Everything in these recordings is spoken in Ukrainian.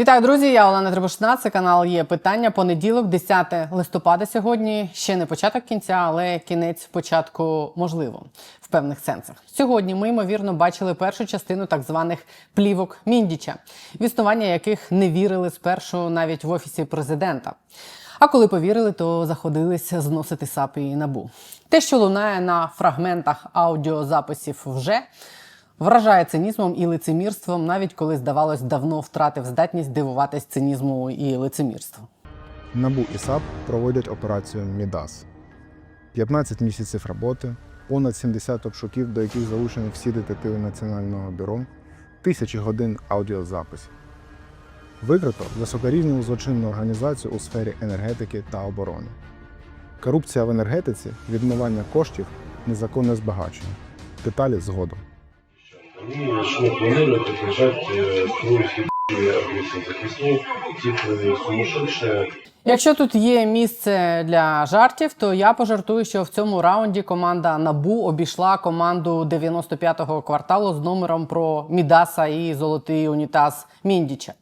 Вітаю, друзі! Я Олена Требушна. Це канал є питання. Понеділок, 10 листопада. Сьогодні ще не початок кінця, але кінець початку можливо в певних сенсах. Сьогодні ми ймовірно бачили першу частину так званих плівок Міндіча, в існування яких не вірили спершу навіть в офісі президента. А коли повірили, то заходились зносити САП і набу. Те, що лунає на фрагментах аудіозаписів, вже вражає цинізмом і лицемірством, навіть коли здавалось давно втратив здатність дивуватись цинізму і лицемірству. НАБУ і САП проводять операцію Мідас. 15 місяців роботи, понад 70 обшуків, до яких залучені всі детективи Національного бюро, тисячі годин аудіозаписів. Викрито високорівневу злочинну організацію у сфері енергетики та оборони. Корупція в енергетиці, відмивання коштів, незаконне збагачення. Деталі згодом. Они начнут планировать приезжать кровь сумасшедшая. Якщо тут є місце для жартів, то я пожартую, що в цьому раунді команда Набу обійшла команду 95-го кварталу з номером про Мідаса і золотий унітаз Міндіча.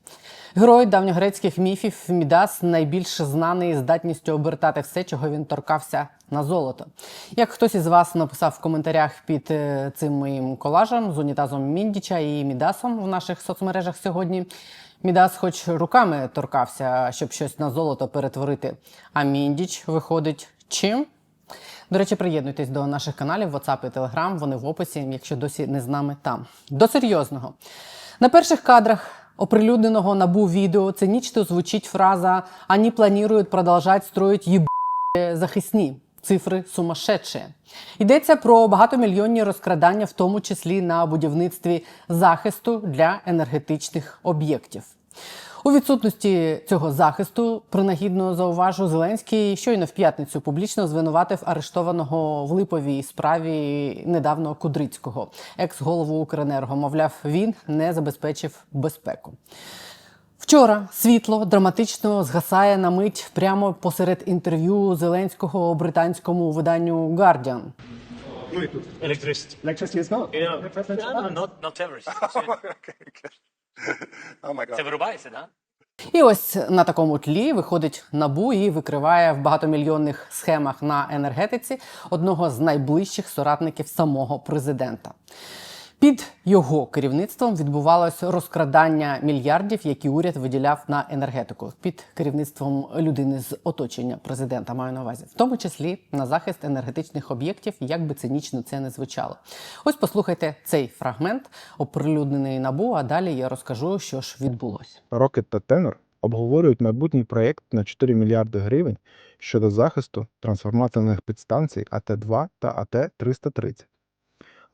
Герой давньогрецьких міфів Мідас найбільш знаний здатністю обертати все, чого він торкався на золото. Як хтось із вас написав в коментарях під е, цим моїм колажем з унітазом Міндіча і Мідасом в наших соцмережах сьогодні. Мідас, хоч руками торкався, щоб щось на золото перетворити. А Міндіч виходить чим? До речі, приєднуйтесь до наших каналів WhatsApp і Telegram, вони в описі, якщо досі не з нами там. До серйозного. На перших кадрах оприлюдненого набу відео цинічно звучить фраза «Ані планують продовжати строїть їб захисні. Цифри сумасшедші. Йдеться про багатомільйонні розкрадання, в тому числі на будівництві захисту для енергетичних об'єктів. У відсутності цього захисту, принагідно зауважу, Зеленський щойно в п'ятницю публічно звинуватив арештованого в липовій справі недавно Кудрицького, екс-голову Укренерго. Мовляв, він не забезпечив безпеку. Вчора світло драматично згасає на мить прямо посеред інтерв'ю Зеленського британському виданню Guardian. God. Це вирубається, да? І ось на такому тлі виходить набу і викриває в багатомільйонних схемах на енергетиці одного з найближчих соратників самого президента. Під його керівництвом відбувалось розкрадання мільярдів, які уряд виділяв на енергетику під керівництвом людини з оточення президента. Маю на увазі, в тому числі на захист енергетичних об'єктів, як би цинічно це не звучало. Ось послухайте цей фрагмент, оприлюднений набу. А далі я розкажу, що ж відбулося. Rocket та Tenor обговорюють майбутній проєкт на 4 мільярди гривень щодо захисту трансформаторних підстанцій АТ-2 та АТ-330.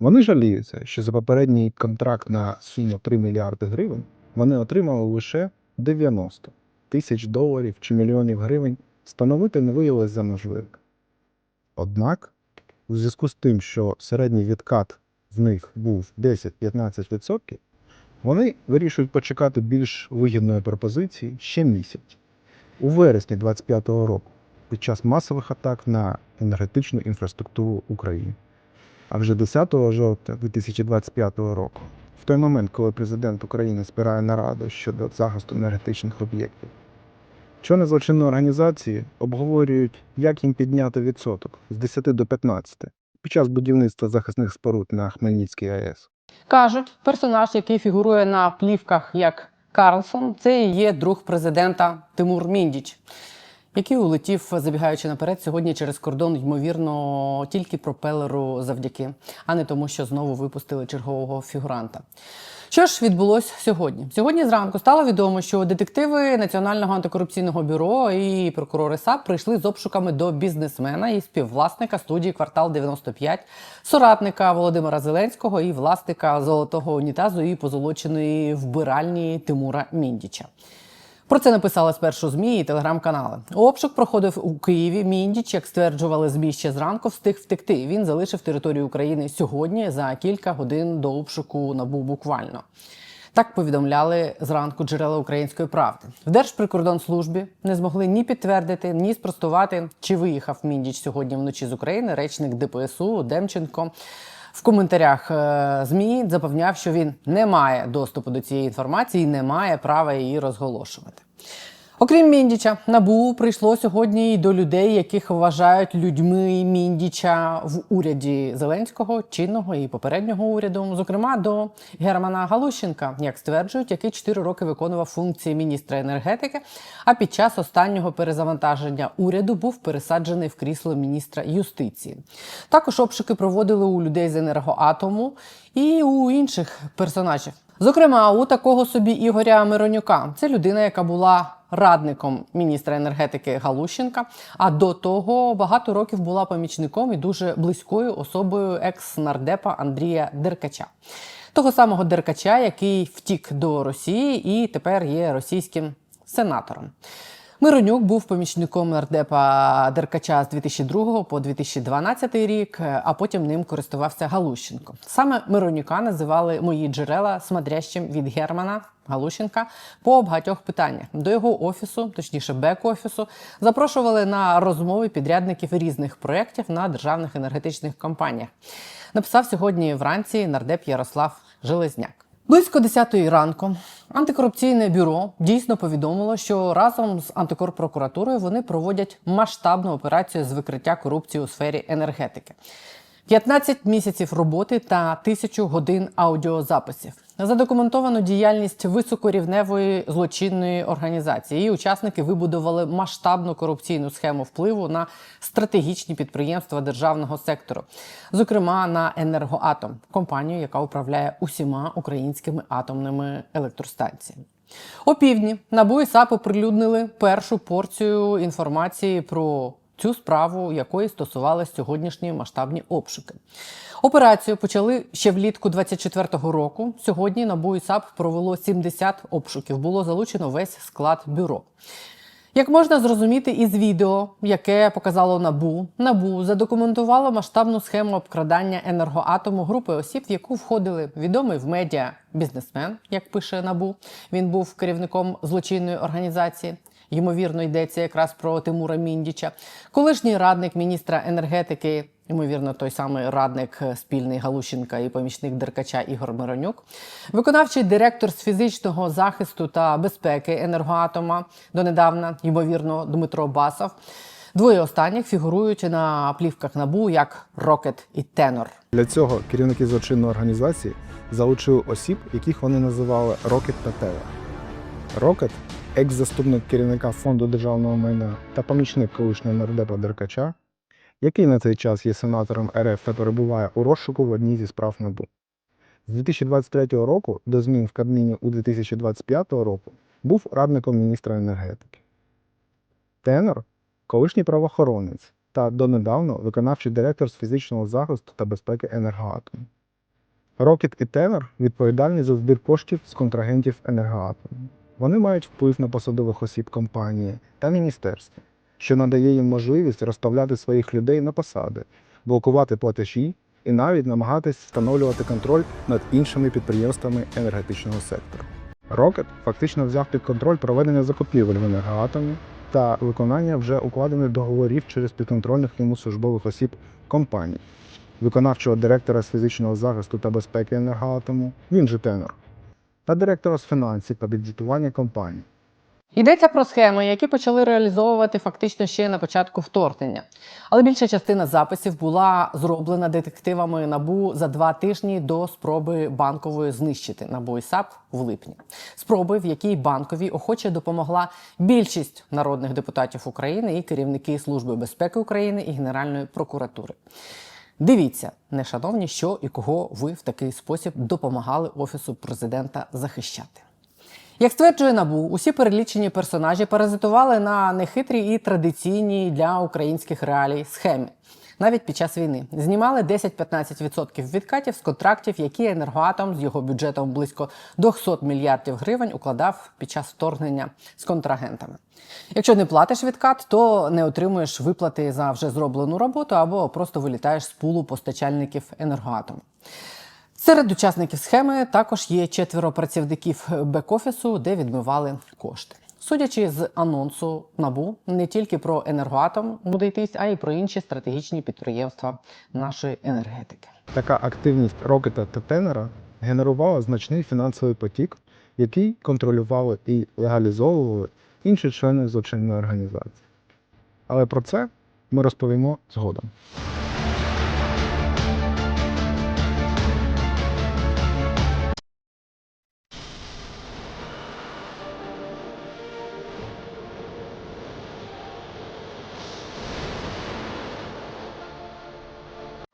Вони жаліються, що за попередній контракт на суму 3 мільярди гривень вони отримали лише 90 тисяч доларів чи мільйонів гривень встановити не виявилось за можливе. Однак, у зв'язку з тим, що середній відкат в них був 10-15%, вони вирішують почекати більш вигідної пропозиції ще місяць. У вересні 2025 року, під час масових атак на енергетичну інфраструктуру України. А вже 10 жовтня 2025 року, в той момент, коли президент України збирає нараду щодо захисту енергетичних об'єктів, члени злочинної організації обговорюють, як їм підняти відсоток з 10 до 15 під час будівництва захисних споруд на Хмельницькій АЕС. Кажуть, персонаж, який фігурує на плівках як Карлсон, це і є друг президента Тимур Міндіч, який улетів, забігаючи наперед, сьогодні через кордон, ймовірно, тільки пропелеру завдяки, а не тому, що знову випустили чергового фігуранта. Що ж відбулось сьогодні? Сьогодні зранку стало відомо, що детективи Національного антикорупційного бюро і прокурори САП прийшли з обшуками до бізнесмена і співвласника студії Квартал 95, соратника Володимира Зеленського і власника золотого унітазу і позолоченої вбиральні Тимура Міндіча. Про це написали спершу ЗМІ і телеграм-канали. Обшук проходив у Києві. Міндіч, як стверджували ЗМІ ще зранку, встиг втекти. Він залишив територію України сьогодні за кілька годин до обшуку набув буквально. Так повідомляли зранку джерела української правди. В Держприкордонслужбі не змогли ні підтвердити, ні спростувати, чи виїхав Міндіч сьогодні вночі з України. Речник ДПСУ Демченко В коментарях е, ЗМІ запевняв, що він не має доступу до цієї інформації і не має права її розголошувати. Окрім Міндіча, набу прийшло сьогодні й до людей, яких вважають людьми Міндіча в уряді Зеленського, чинного і попереднього уряду, зокрема до Германа Галущенка, як стверджують, який 4 роки виконував функції міністра енергетики. А під час останнього перезавантаження уряду був пересаджений в крісло міністра юстиції. Також обшуки проводили у людей з енергоатому і у інших персонажів. Зокрема, у такого собі Ігоря Миронюка. Це людина, яка була радником міністра енергетики Галущенка. А до того багато років була помічником і дуже близькою особою екс-нардепа Андрія Деркача. Того самого Деркача, який втік до Росії і тепер є російським сенатором. Миронюк був помічником нардепа Деркача з 2002 по 2012 рік, а потім ним користувався Галущенко. Саме Миронюка називали мої джерела смотрящим від Германа Галущенка по багатьох питаннях. До його офісу, точніше бек-офісу, запрошували на розмови підрядників різних проєктів на державних енергетичних компаніях. Написав сьогодні вранці нардеп Ярослав Железняк. Близько 10 ранку антикорупційне бюро дійсно повідомило, що разом з антикорпрокуратурою вони проводять масштабну операцію з викриття корупції у сфері енергетики. 15 місяців роботи та тисячу годин аудіозаписів. Задокументовано діяльність високорівневої злочинної організації. Її учасники вибудували масштабну корупційну схему впливу на стратегічні підприємства державного сектору, зокрема на енергоатом, компанію, яка управляє усіма українськими атомними електростанціями. Опівдні НАБУ і САП оприлюднили першу порцію інформації про цю справу, якої стосувалися сьогоднішні масштабні обшуки. Операцію почали ще влітку 24-го року. Сьогодні НАБУ і САП провело 70 обшуків. Було залучено весь склад бюро. Як можна зрозуміти із відео, яке показало НАБУ, НАБУ задокументувало масштабну схему обкрадання енергоатому групи осіб, в яку входили відомий в медіа бізнесмен, як пише НАБУ. Він був керівником злочинної організації. Ймовірно, йдеться якраз про Тимура Міндіча, колишній радник міністра енергетики, ймовірно, той самий радник е, спільний Галущенка і помічник Деркача Ігор Миронюк, виконавчий директор з фізичного захисту та безпеки енергоатома донедавна, ймовірно, Дмитро Басов. Двоє останніх фігурують на плівках набу як Рокет і Тенор. Для цього керівники злочинної організації залучили осіб, яких вони називали Рокет та Тева. Рокет, екс-заступник керівника фонду державного майна та помічник колишнього нардепа Деркача, який на цей час є сенатором РФ та перебуває у розшуку в одній зі справ НАБУ. З 2023 року до змін в Кабміні у 2025 року був радником міністра енергетики. Тенор колишній правоохоронець та донедавна виконавчий директор з фізичного захисту та безпеки енергоатому. Рокет і Тенор відповідальні за збір коштів з контрагентів енергоатому. Вони мають вплив на посадових осіб компанії та міністерства, що надає їм можливість розставляти своїх людей на посади, блокувати платежі і навіть намагатись встановлювати контроль над іншими підприємствами енергетичного сектору. Рокет фактично взяв під контроль проведення закупівель в енергоатомі та виконання вже укладених договорів через підконтрольних йому службових осіб компаній, виконавчого директора з фізичного захисту та безпеки енергоатому, він же тенор, та директора з фінансів та бюджетування компаній. Йдеться про схеми, які почали реалізовувати фактично ще на початку вторгнення. Але більша частина записів була зроблена детективами набу за два тижні до спроби банкової знищити набу і САП в липні. Спроби, в якій банковій охоче допомогла більшість народних депутатів України і керівники Служби безпеки України і Генеральної прокуратури. Дивіться, нешановні, що і кого ви в такий спосіб допомагали офісу президента захищати. Як стверджує набу, усі перелічені персонажі паразитували на нехитрій і традиційній для українських реалій схемі. Навіть під час війни знімали 10-15% відкатів з контрактів, які енергоатом з його бюджетом близько 200 мільярдів гривень укладав під час вторгнення з контрагентами. Якщо не платиш відкат, то не отримуєш виплати за вже зроблену роботу або просто вилітаєш з пулу постачальників енергоатому. Серед учасників схеми також є четверо працівників бек-офісу, де відмивали кошти. Судячи з анонсу набу, не тільки про енергоатом буде йтись, а й про інші стратегічні підприємства нашої енергетики. Така активність Рокета та Тенера генерувала значний фінансовий потік, який контролювали і легалізовували інші члени злочинної організації. Але про це ми розповімо згодом.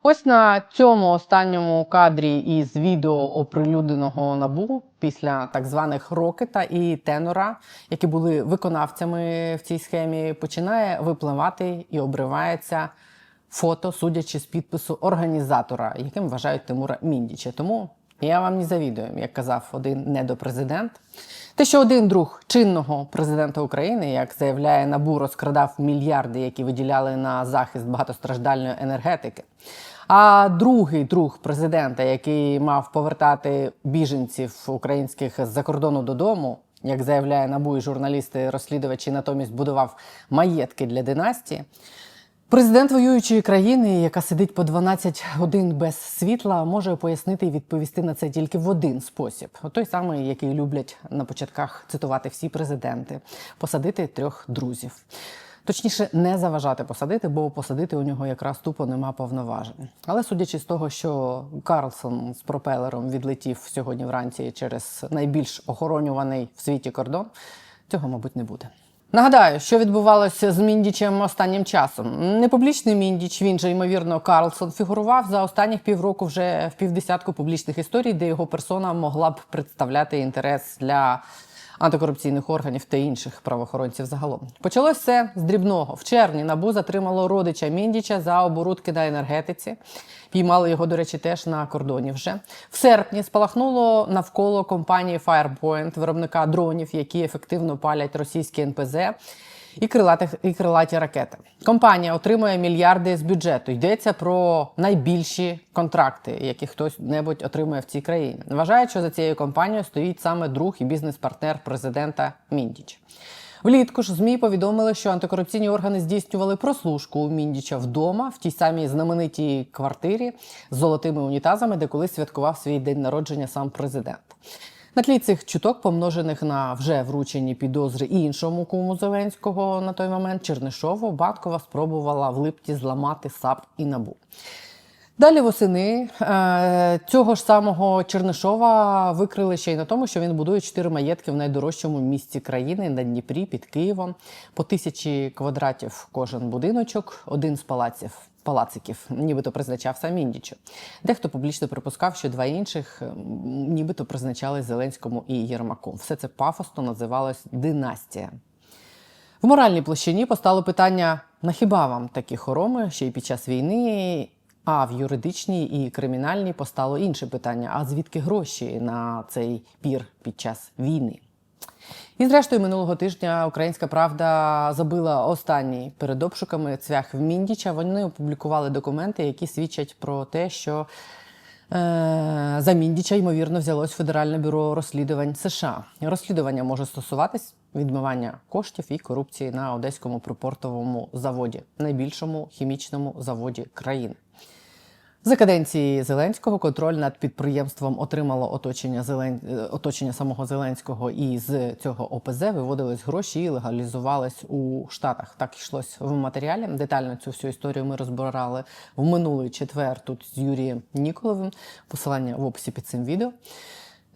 Ось на цьому останньому кадрі із відео оприлюдненого набу після так званих Рокета і Тенора, які були виконавцями в цій схемі, починає випливати і обривається фото, судячи з підпису організатора, яким вважають Тимура Міндіча. Тому я вам не завідую, як казав один недопрезидент. Те, що один друг чинного президента України, як заявляє Набу, розкрадав мільярди, які виділяли на захист багатостраждальної енергетики. А другий друг президента, який мав повертати біженців українських з-за кордону додому, як заявляє Набу і журналісти-розслідувачі, натомість будував маєтки для династії. Президент воюючої країни, яка сидить по 12 годин без світла, може пояснити і відповісти на це тільки в один спосіб: той самий, який люблять на початках цитувати всі президенти: посадити трьох друзів. Точніше, не заважати посадити, бо посадити у нього якраз тупо нема повноважень. Але судячи з того, що Карлсон з пропелером відлетів сьогодні вранці через найбільш охоронюваний в світі кордон, цього, мабуть, не буде. Нагадаю, що відбувалося з Міндічем останнім часом. Непублічний Міндіч, він же ймовірно Карлсон, фігурував за останніх півроку вже в півдесятку публічних історій, де його персона могла б представляти інтерес для антикорупційних органів та інших правоохоронців загалом. Почалось все з дрібного. В червні набу затримало родича Міндіча за оборудки на енергетиці. Піймали його, до речі, теж на кордоні вже. В серпні спалахнуло навколо компанії Firepoint, виробника дронів, які ефективно палять російські НПЗ. І крилаті, і крилаті ракети. Компанія отримує мільярди з бюджету. Йдеться про найбільші контракти, які хтось небудь отримує в цій країні. Вважають, що за цією компанією стоїть саме друг і бізнес-партнер президента Міндіч. Влітку ж ЗМІ повідомили, що антикорупційні органи здійснювали прослушку у Міндіча вдома в тій самій знаменитій квартирі з золотими унітазами, де колись святкував свій день народження сам президент. На тлі цих чуток, помножених на вже вручені підозри іншому куму Зеленського на той момент Чернишову, Банкова спробувала в липні зламати САП і набу. Далі восени е, цього ж самого Чернишова викрили ще й на тому, що він будує чотири маєтки в найдорожчому місці країни на Дніпрі під Києвом. По тисячі квадратів кожен будиночок, один з палаців. Палациків, нібито призначав сам Індічу. Дехто публічно припускав, що два інших нібито призначали Зеленському і Єрмаку. Все це пафосно називалось династія. В моральній площині постало питання: на хіба вам такі хороми ще й під час війни? А в юридичній і кримінальній постало інше питання: а звідки гроші на цей пір під час війни? І зрештою, минулого тижня Українська Правда забила останній перед обшуками цвях в Міндіча. Вони опублікували документи, які свідчать про те, що е, за Міндіча, ймовірно, взялось Федеральне бюро розслідувань США. Розслідування може стосуватись відмивання коштів і корупції на одеському припортовому заводі, найбільшому хімічному заводі країни. За каденції Зеленського контроль над підприємством отримало оточення Зелен... е, оточення самого Зеленського, і з цього ОПЗ виводились гроші і легалізувались у Штатах. Так йшлось в матеріалі. Детально цю всю історію ми розбирали в минулий четвер тут з Юрієм Ніколовим. Посилання в описі під цим відео.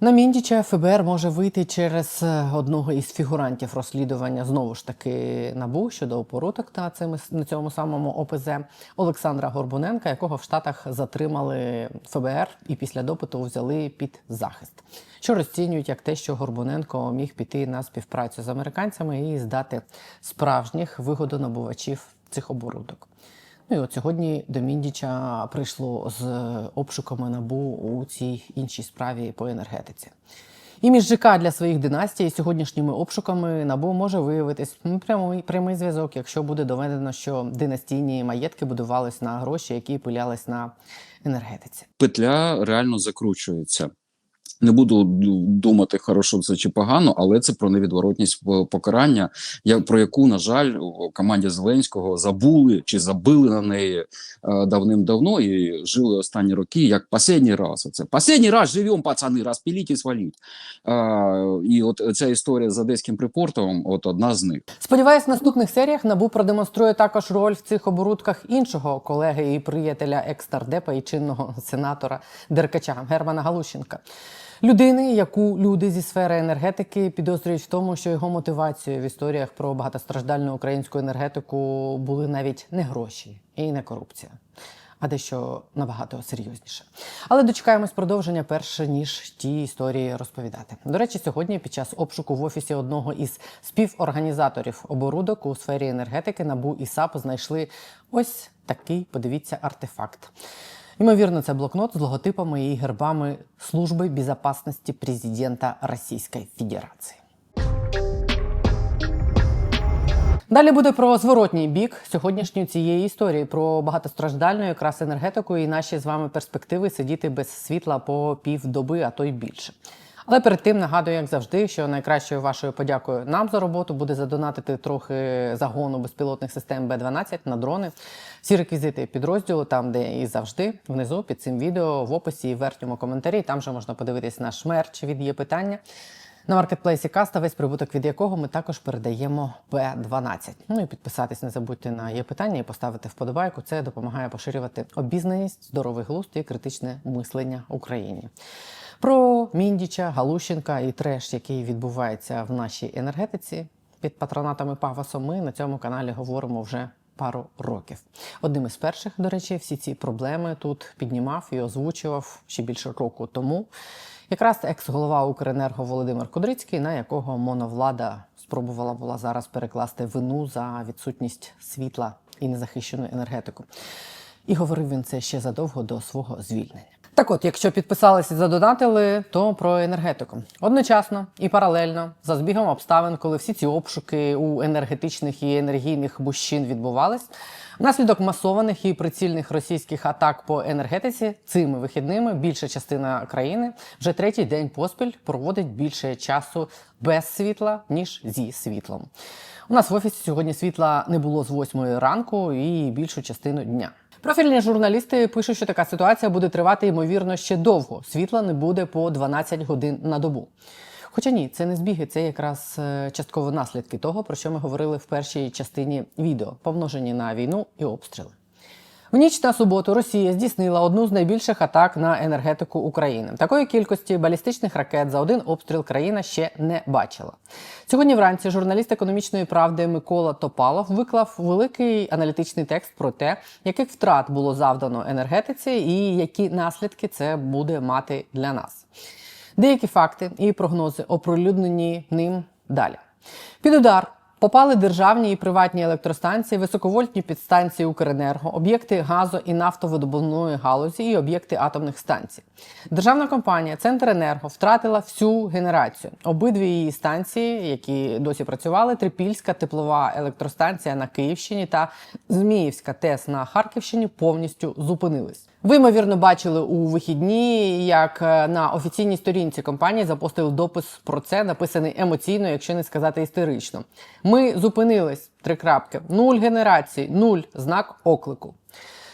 На Міндіча ФБР може вийти через е, одного із фігурантів розслідування знову ж таки набу щодо опоруток на цьому, на цьому самому ОПЗ Олександра Горбуненка, якого в Штатах затримали ФБР і після допиту взяли під захист, що розцінюють як те, що Горбуненко міг піти на співпрацю з американцями і здати справжніх вигодонабувачів цих оборудок. Ну і от сьогодні до Міндіча прийшло з обшуками набу у цій іншій справі по енергетиці. І між ЖК для своїх династій сьогоднішніми обшуками набу може виявитись прямий, прямий зв'язок, якщо буде доведено, що династійні маєтки будувались на гроші, які пилялись на енергетиці. петля реально закручується. Не буду думати, хорошо це чи погано, але це про невідворотність покарання, я, про яку, на жаль, команді Зеленського забули чи забили на неї е, давним-давно і жили останні роки як останній раз. Оце останній раз живемо, пацани, розпіліть і сваліть. І от ця історія з одеським припортом, от одна з них. Сподіваюсь, в наступних серіях набу продемонструє також роль в цих оборудках іншого колеги і приятеля екс-нардепа і чинного сенатора Деркача Германа Галущенка. Людини, яку люди зі сфери енергетики підозрюють в тому, що його мотивацією в історіях про багатостраждальну українську енергетику були навіть не гроші і не корупція, а дещо набагато серйозніше. Але дочекаємось продовження перше ніж ті історії розповідати. До речі, сьогодні під час обшуку в офісі одного із співорганізаторів оборудок у сфері енергетики НАБУ і САП знайшли ось такий, подивіться, артефакт. Ймовірно, це блокнот з логотипами і гербами Служби безопасности президента Російської Федерації. Далі буде про зворотній бік сьогоднішньої цієї історії про багатостраждальну якраз енергетику і наші з вами перспективи сидіти без світла по півдоби, а то й більше. Але перед тим нагадую, як завжди, що найкращою вашою подякою нам за роботу буде задонатити трохи загону безпілотних систем Б-12 на дрони. Всі реквізити підрозділу, там де і завжди, внизу під цим відео, в описі і в верхньому коментарі. Там же можна подивитись наш мерч від є питання. На маркетплейсі Каста, весь прибуток від якого ми також передаємо Б12. Ну і підписатись не забудьте на є питання і поставити вподобайку. Це допомагає поширювати обізнаність, здоровий глузд і критичне мислення Україні. Про Міндіча, Галущенка і треш, який відбувається в нашій енергетиці під патронатами Павасом, ми на цьому каналі говоримо вже пару років. Одним із перших, до речі, всі ці проблеми тут піднімав і озвучував ще більше року тому. Якраз екс-голова Укренерго Володимир Кудрицький, на якого моновлада спробувала була зараз перекласти вину за відсутність світла і незахищену енергетику. І говорив він це ще задовго до свого звільнення. Так от, якщо підписалися і задонатили, то про енергетику. Одночасно і паралельно, за збігом обставин, коли всі ці обшуки у енергетичних і енергійних бущин відбувались, внаслідок масованих і прицільних російських атак по енергетиці цими вихідними більша частина країни вже третій день поспіль проводить більше часу без світла, ніж зі світлом. У нас в офісі сьогодні світла не було з 8 ранку і більшу частину дня. Профільні журналісти пишуть, що така ситуація буде тривати ймовірно ще довго. Світла не буде по 12 годин на добу. Хоча ні, це не збіги, це якраз е, частково наслідки того, про що ми говорили в першій частині відео, помножені на війну і обстріли. В ніч на суботу Росія здійснила одну з найбільших атак на енергетику України. Такої кількості балістичних ракет за один обстріл країна ще не бачила. Сьогодні вранці журналіст економічної правди Микола Топалов виклав великий аналітичний текст про те, яких втрат було завдано енергетиці і які наслідки це буде мати для нас. Деякі факти і прогнози оприлюднені ним далі. Під удар попали державні і приватні електростанції, високовольтні підстанції Укренерго, об'єкти газо- і нафтовидобувної галузі і об'єкти атомних станцій. Державна компанія Центренерго втратила всю генерацію. Обидві її станції, які досі працювали, Трипільська теплова електростанція на Київщині та Зміївська ТЕС на Харківщині повністю зупинились. Ви, ймовірно, бачили у вихідні, як е, на офіційній сторінці компанії запостили допис про це, написаний емоційно, якщо не сказати істерично. Ми зупинились три крапки, нуль генерації, нуль знак оклику.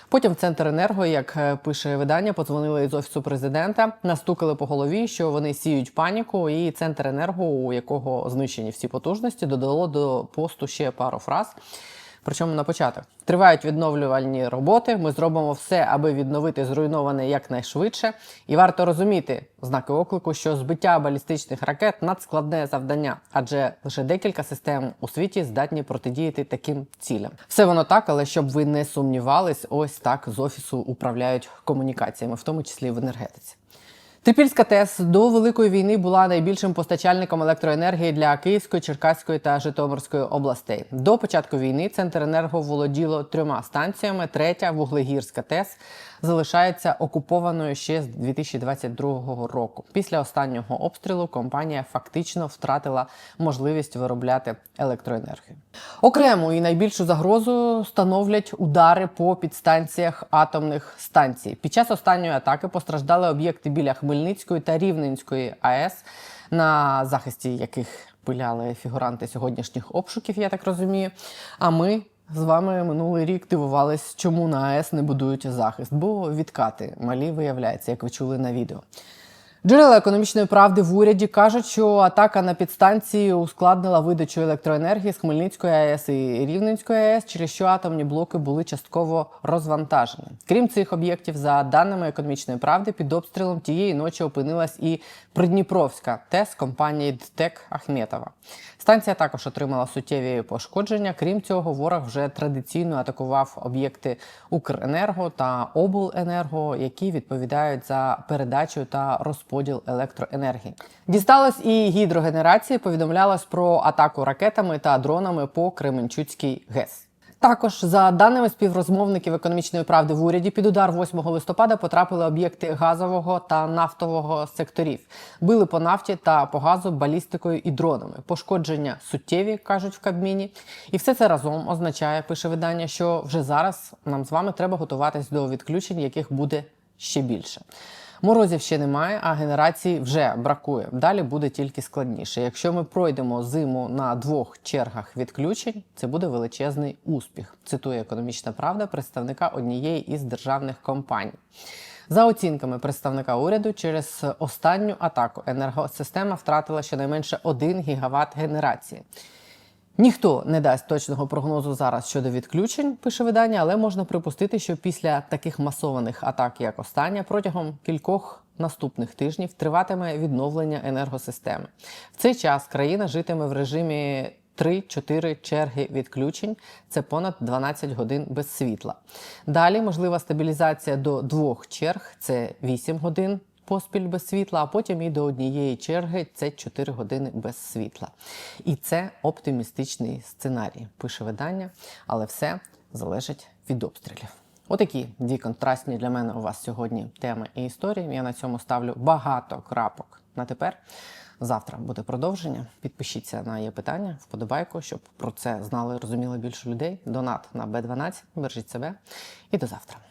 Потім в центр енерго, як е, пише видання, подзвонили із офісу президента, настукали по голові, що вони сіють паніку, і центр енерго, у якого знищені всі потужності, додало до посту ще пару фраз. Причому на початок тривають відновлювальні роботи. Ми зробимо все, аби відновити зруйноване якнайшвидше. І варто розуміти знаки оклику, що збиття балістичних ракет надскладне завдання, адже лише декілька систем у світі здатні протидіяти таким цілям. Все воно так, але щоб ви не сумнівались, ось так з офісу управляють комунікаціями, в тому числі в енергетиці. Трипільська ТЕС до Великої війни була найбільшим постачальником електроенергії для Київської, Черкаської та Житомирської областей. До початку війни Центренерго володіло трьома станціями. Третя Вуглегірська ТЕС залишається окупованою ще з 2022 року. Після останнього обстрілу компанія фактично втратила можливість виробляти електроенергію. Окрему і найбільшу загрозу становлять удари по підстанціях атомних станцій. Під час останньої атаки постраждали об'єкти біля Хмельницької та Рівненської АЕС, на захисті яких пиляли фігуранти сьогоднішніх обшуків, я так розумію. А ми з вами минулий рік дивувались, чому на АЕС не будують захист, бо відкати малі виявляється, як ви чули на відео. Джерела економічної правди в уряді кажуть, що атака на підстанції ускладнила видачу електроенергії з Хмельницької АЕС і Рівненської АЕС, через що атомні блоки були частково розвантажені. Крім цих об'єктів, за даними економічної правди, під обстрілом тієї ночі опинилась і Придніпровська ТЕС компанії ДТЕК Ахметова. Станція також отримала суттєві пошкодження. Крім цього, ворог вже традиційно атакував об'єкти Укренерго та Обленерго, які відповідають за передачу та розподіл електроенергії. Дісталось і гідрогенерації. Повідомлялось про атаку ракетами та дронами по Кременчуцькій ГЕС. Також за даними співрозмовників економічної правди в уряді, під удар 8 листопада потрапили об'єкти газового та нафтового секторів. Били по нафті та по газу балістикою і дронами. Пошкодження суттєві кажуть в Кабміні. І все це разом означає, пише видання, що вже зараз нам з вами треба готуватись до відключень, яких буде ще більше. Морозів ще немає, а генерації вже бракує. Далі буде тільки складніше. Якщо ми пройдемо зиму на двох чергах відключень, це буде величезний успіх. Цитує економічна правда представника однієї із державних компаній. За оцінками представника уряду, через останню атаку енергосистема втратила щонайменше 1 гігават генерації. Ніхто не дасть точного прогнозу зараз щодо відключень, пише видання, але можна припустити, що після таких масованих атак, як остання, протягом кількох наступних тижнів триватиме відновлення енергосистеми. В цей час країна житиме в режимі 3-4 черги відключень. Це понад 12 годин без світла. Далі можлива стабілізація до двох черг, це 8 годин поспіль без світла, а потім і до однієї черги це 4 години без світла. І це оптимістичний сценарій, пише видання, але все залежить від обстрілів. Отакі дві контрастні для мене у вас сьогодні теми і історії. Я на цьому ставлю багато крапок на тепер. Завтра буде продовження. Підпишіться на є питання, вподобайку, щоб про це знали і розуміли більше людей. Донат на Б12. Бережіть себе і до завтра.